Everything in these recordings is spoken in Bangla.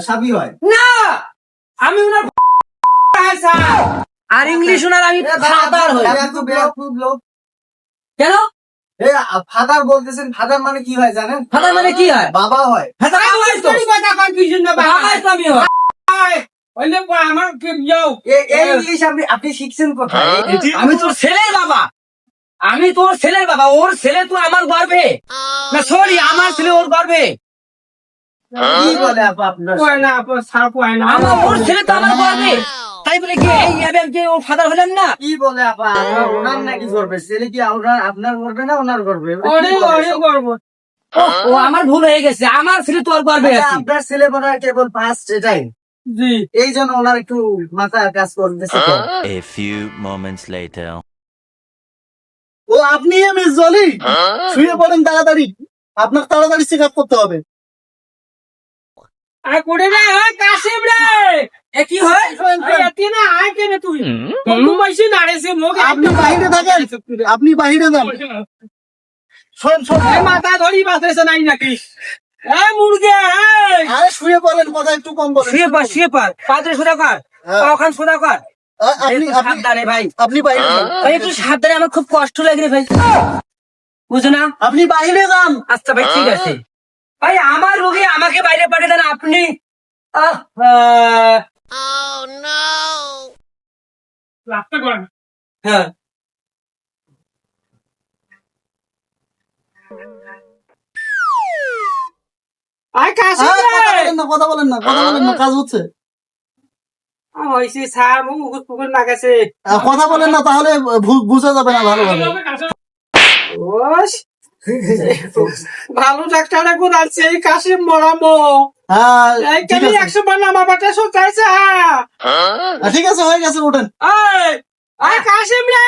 সাবি হয়। না! আমি ওনার স্যার। আর ইংলিশ ওনার আমি ফাদার হই। কেন? এ, ফাদার বলতেছেন ফাদার মানে কি হয় জানেন? ফাদার মানে কি হয়? বাবা হয়। হয়। হয় আপনি আপনি শিখছেন কোথায়? আমি তোর ছেলের বাবা। আমি তোর ছেলের বাবা। ওর ছেলে তো আমার গর্বে না সরি আমার ছেলে ওর গর্বে কি বলে আপা আপনার আমার ছেলে তো আমার গর্বে তাই বলে কি এই আমি কি ওর ফাদার হলাম না? কি বলে আপা ওনার নাকি করবে ছেলে কি আপনার আপনার করবে না ওনার করবে ও আমার ভুল হয়ে গেছে। আমার ছেলে তোর গর্বে আচ্ছা, আছে। আপনার ছেলে কেবল ফার্স্ট এটাই। এই জন্য ওনার একটু মাথা কাজ করতেছে ও আপনি মিস জলি? শুয়ে পড়েন তাড়াতাড়ি। আপনার তাড়াতাড়ি চেক আপ করতে হবে। এ কি হয়? আপনি বাহিরে থাকেন। আপনি বাহিরে যান। শোন শোন। মাথা ধরি বাঁচতেছে নাই নাকি? এ মুরগে! আরে শুয়ে কথা একটু কম বলেন। শুয়ে পার শুয়ে পার পাত্রে সোজা কর হ্যাঁ। ওখান কর। আপনি সাবধানে ভাই। আপনি বাইরে যান। ভাই একটু সাবধানে আমার খুব কষ্ট লাগে ভাই। বুঝো না? আপনি বাইরে যান। আচ্ছা ভাই ঠিক আছে। ভাই আমার রোগী আমাকে বাইরে পাঠিয়ে দেন আপনি? করেন। হ্যাঁ। আরে, কথা বলেন না কথা বলেন না কথা বলেন না কাজ হচ্ছে। কথা বলেন না তাহলে বুঝা যাবে না ভালোভাবে। ওস ভালো ডাক্তার এখন আছে এই কাশিম মরামো। হ্যাঁ একশো বার নামা বাটা শুকাইছে আহ, ঠিক আছে হয়ে গেছে ওঠেন এই কাশিম রে!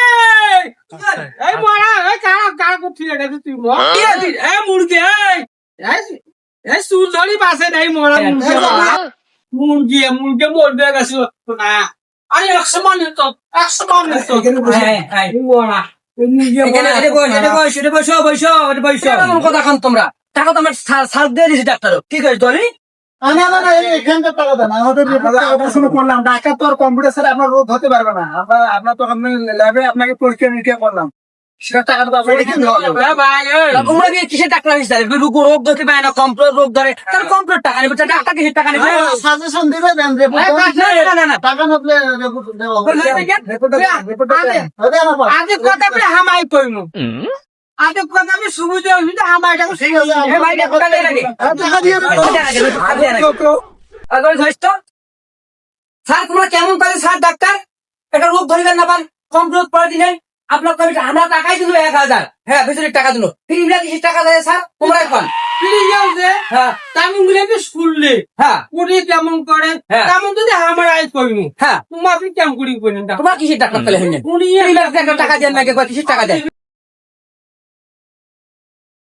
এই মরা এই কারা কারা করছি এটা তুই মর? কি এই মুরগি এই এই- এই চুল ধরি নাই মরা মুরগি। মুরগি মুরগি মরবে গেছে না। আরে একশো তো একশো তো হ্যাঁ, হ্যাঁ। মরা। কথা খান তোমরা? টাকা তো আমার সার দিয়ে দলি? এখানকার টাকা দেন আমাদের। শুরু করলাম ডাক্তার তো আর কম্পিউটার ছাড়া আপনার রোধ হতে পারবে না। আপনার আপনার তো আপনি ল্যাবে আপনাকে পরীক্ষা নিরীক্ষা করলাম। রোগ রোগ রোগ হামাই কইমু। কথা আমি সুবিধা ঠিক আছে, ভাই, টাকা দিয়ে তো। স্যার তোমরা কেমন করে স্যার ডাক্তার? একটা রোগ ধরিবেন না পান কমপ্লোর পরে দিলেন আপনার কমিটি আমরা টাকাই দিল এক হাজার। হ্যাঁ ভেতরের টাকা দিল। ফিরিবিলা কিসের টাকা দেয় স্যার? তোমরা এখন ফিরে যাও যে হ্যাঁ। তেমনগুলো কি শুনলে হ্যাঁ। করে কেমন করে? হ্যাঁ। তেমন যদি আমার আয় করিনি হ্যাঁ। তোমার আপনি কেমন করি তোমার কিসের টাকা? উনি টাকা দেন নাকি কিসের টাকা দেন?